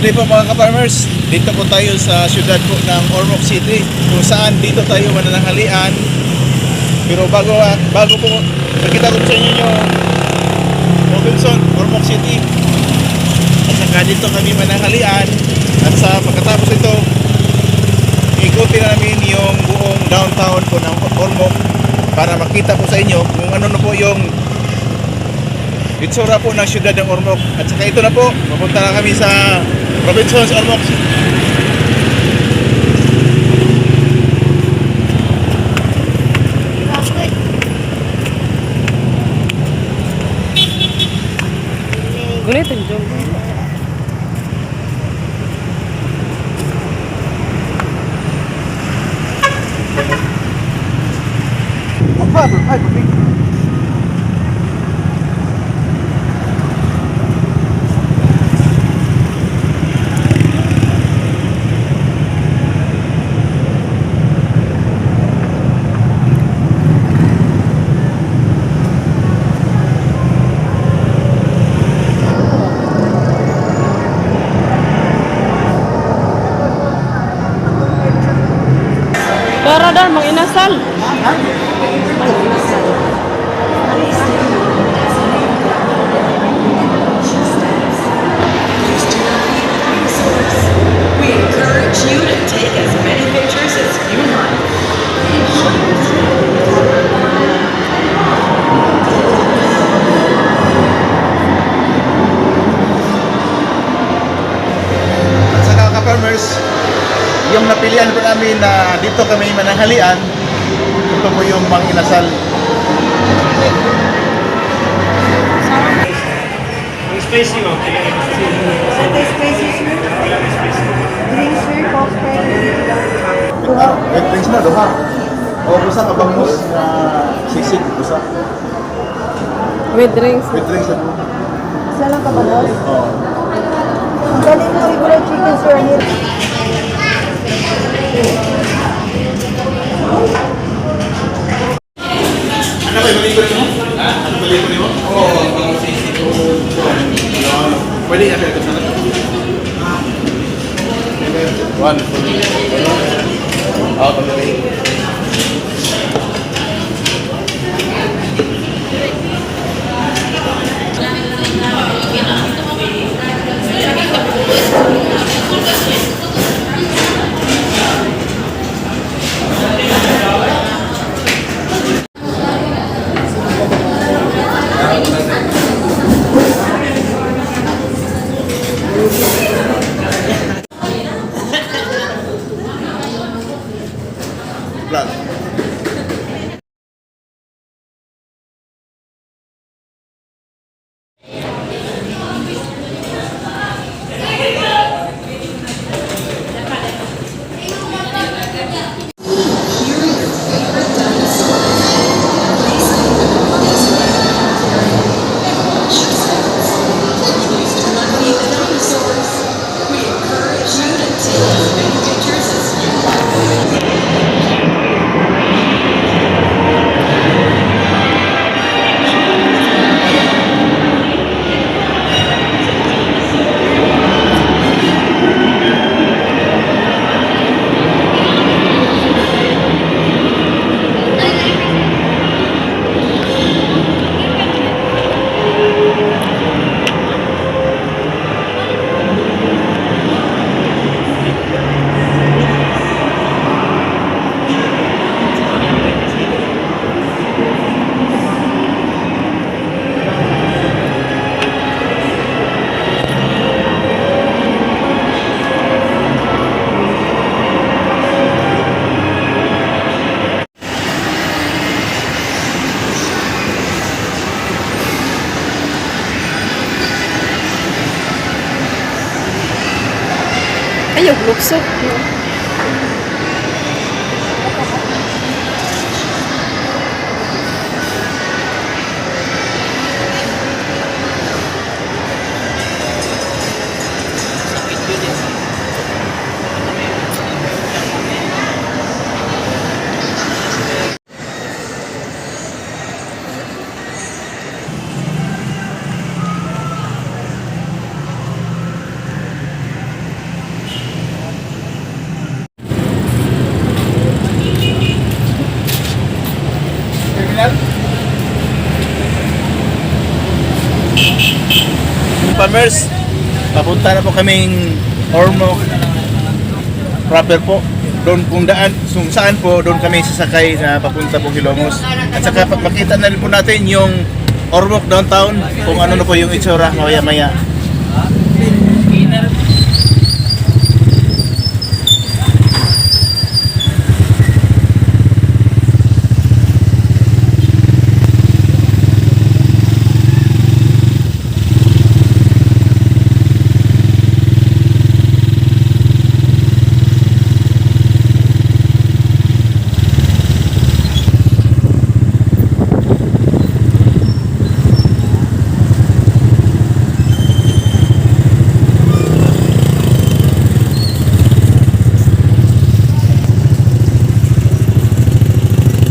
Good day po mga ka-farmers. Dito po tayo sa syudad po ng Ormoc City kung saan dito tayo manananghalian. Pero bago bago po nakita ko sa inyo yung Robinson, Ormoc City. At saka dito kami mananghalian at sa pagkatapos ito ikutin namin yung buong downtown po ng Ormoc para makita po sa inyo kung ano na po yung itsura po ng syudad ng Ormoc. At saka ito na po, mapunta na kami sa Robinsons Ormoc. Gulitin dyan. Pero yung napilian po namin na dito kami mananghalian, ito po yung Mang Inasal. Spicy mo. Sete spicy sir. Drink sir, coke Ah, wait, drinks na, duha. O, busa ka bangus na sisig, busa. With drinks. With drinks na Isa lang ka ba daw? Oo. Ang galing mo regular chicken sir. Yun? Ano ba yung mo? Ha? Ano balik mo? Oo, ang sisig ko. Pwede plus It looks so cute. Ka-farmers, papunta na po kaming Ormoc proper po. Doon kung daan, kung saan po, doon kami sasakay na papunta po Hilongos. At saka makita na rin po natin yung Ormoc downtown, kung ano na po yung itsura maya-maya.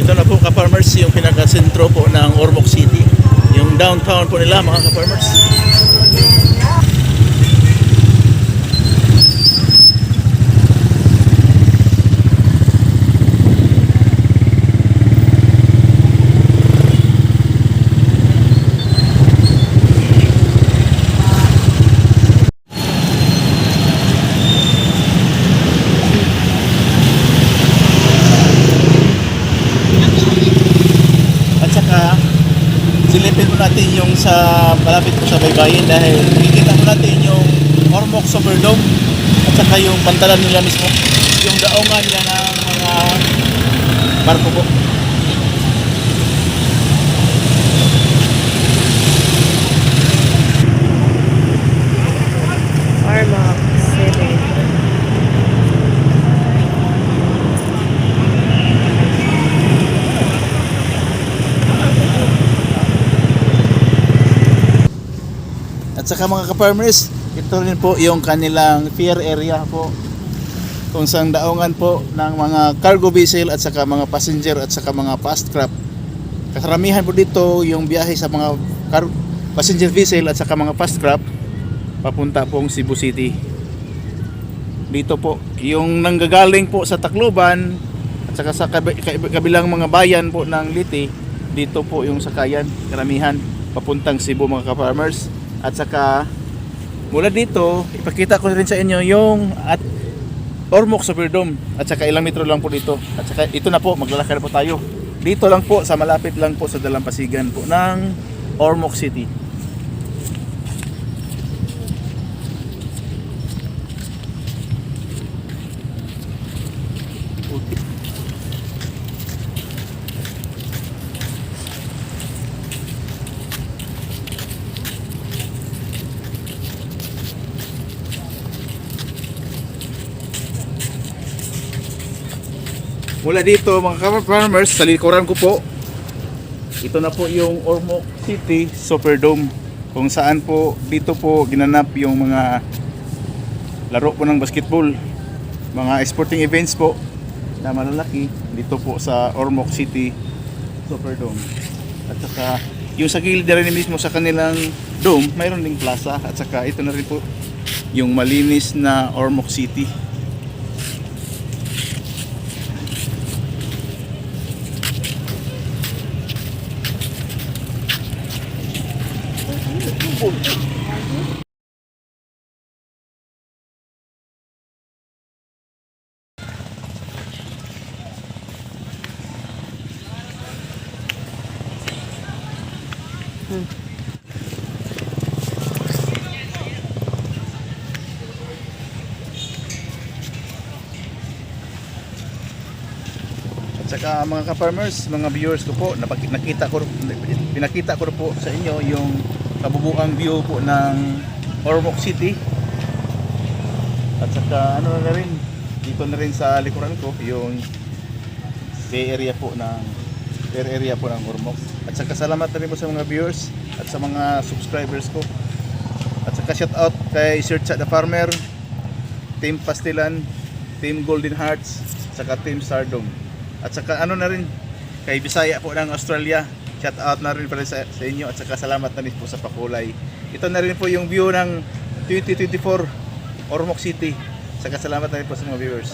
Ito na po ka-farmers yung pinaka-sentro po ng Ormoc City. Yung downtown po nila mga ka-farmers. At saka silipin po natin yung sa malapit po sa baybayin dahil makikita po natin yung Ormoc Superdome at saka yung pantalan nila mismo yung daungan nila ng mga barko po. Arma City. Saka mga ka-farmers, ito rin po yung kanilang pier area po. Kung saan daungan po ng mga cargo vessel at saka mga passenger at saka mga fast craft. Karamihan po dito yung biyahe sa mga car- passenger vessel at saka mga fast craft papunta pong Cebu City. Dito po, yung nanggagaling po sa Tacloban at saka sa kabi- kabi- kabilang mga bayan po ng Liti, dito po yung sakayan, karamihan papuntang Cebu mga ka-farmers. At saka mula dito, ipakita ko rin sa inyo yung at Ormoc Superdome at saka ilang metro lang po dito. At saka ito na po, maglalakad po tayo. Dito lang po, sa malapit lang po sa Dalampasigan po ng Ormoc City. Mula dito mga ka-farmers, sa likuran ko po, ito na po yung Ormoc City Superdome kung saan po dito po ginanap yung mga laro po ng basketball mga sporting events po na malalaki dito po sa Ormoc City Superdome. At saka yung sa gilid na rin mismo sa kanilang dome mayroon ding plaza. At saka ito na rin po yung malinis na Ormoc City At saka mga ka-farmers, mga viewers ko po, nakita ko pinakita ko po sa inyo yung kabubuang view po ng Ormoc City. At saka ano na rin, dito na rin sa likuran ko yung bay area po ng bay area po ng Ormoc. At saka salamat na rin po sa mga viewers at sa mga subscribers ko. At saka shout out kay Sir Chat the Farmer, Team Pastilan, Team Golden Hearts, saka Team Stardom. At saka ano na rin kay Bisaya po ng Australia. Shout out na rin pala sa, sa inyo at saka salamat na rin po sa pakulay. Ito na rin po yung view ng 2024 Ormoc City. Saka salamat na rin po sa mga viewers.